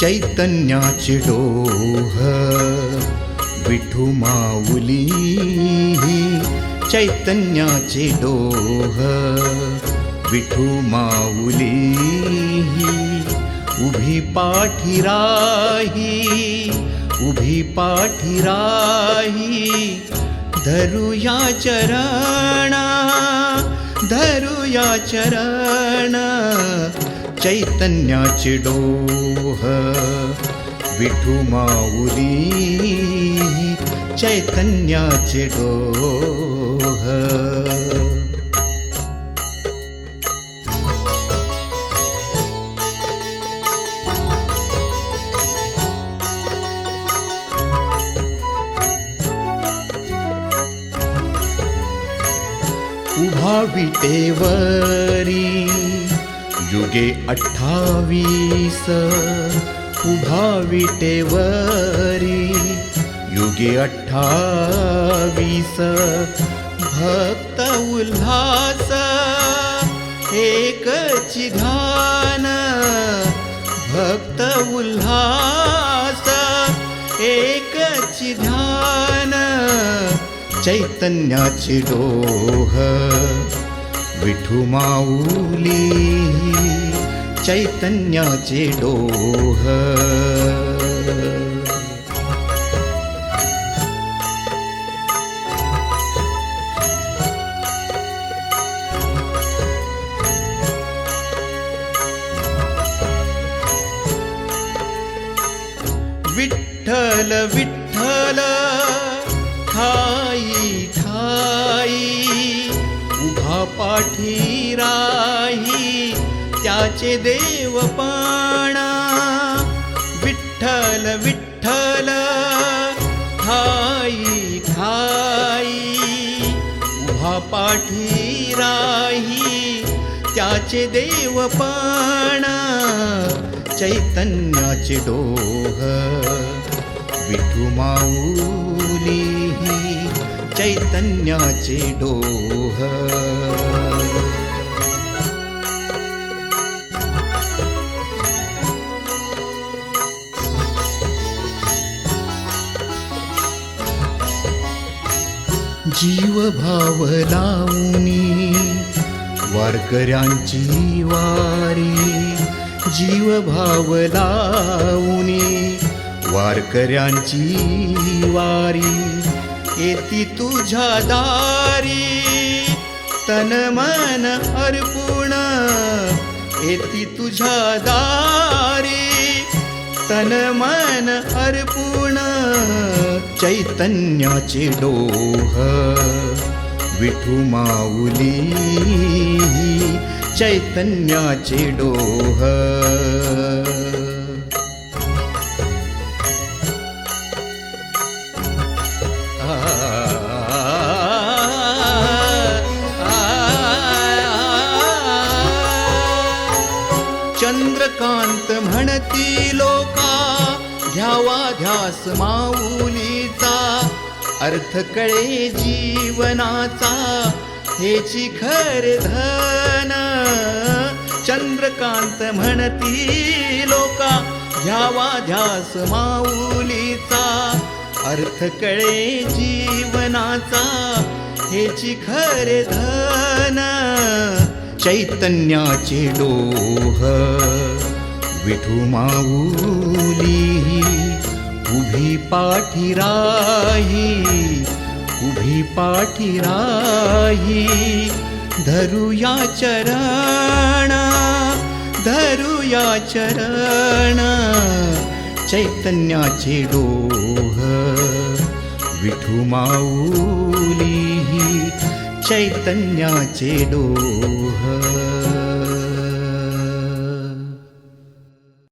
चैतन्याचे डोह विठू माऊली चैतन्याचे डोह विठू माऊली उभी पाठीराही उभी पाठीराही धरुया चरणा धरुया चरणा चैतन्याची डोह विठू माऊली चैतन्याचे डोह उभा विटेवरी युगे अठ्ठावीस उभा विटेवरी युगे अठ्ठावीस भक्त उल्हास एकची घान भक्त उल्हास एकची ध्यान चैतन्याची डोह. विठुमाऊली चैतन्याचे डोह. विठ्ठल विठ्ठल हाय पाठी राही त्याचे देव पाणा. विठ्ठल विठ्ठल ठाई ठाई उभा पाठी राही त्याचे देव पाणा. चैतन्याचे डोह विठू माऊली. चैतन्याचे डोह. जीव भाव लावणी वारकऱ्यांची वारी. जीव भाव लावणी वारकऱ्यांची वारी. येती तुझ्या दारी. तन मन अर्पुण येती तुझ्या दारी. तन मन अर्पुण चैतन्याचे डोह. विठू माऊली चैतन्याचे डोह. चंद्रकांत म्हणती लोका घ्यावा ध्यास माऊलीचा अर्थ कळे जीवनाचा हेची खर धन. चंद्रकांत म्हणती लोका घ्यावा ध्यास माऊलीचा अर्थ कळे जीवनाचा हेची खरे धन. चैतन्याचे डोह विठू माऊली उभी पाठीराही उभी पाठीराही धरुया चरण धरुया चरण चैतन्याचे डोह विठू माऊली चैतन्याचे डोह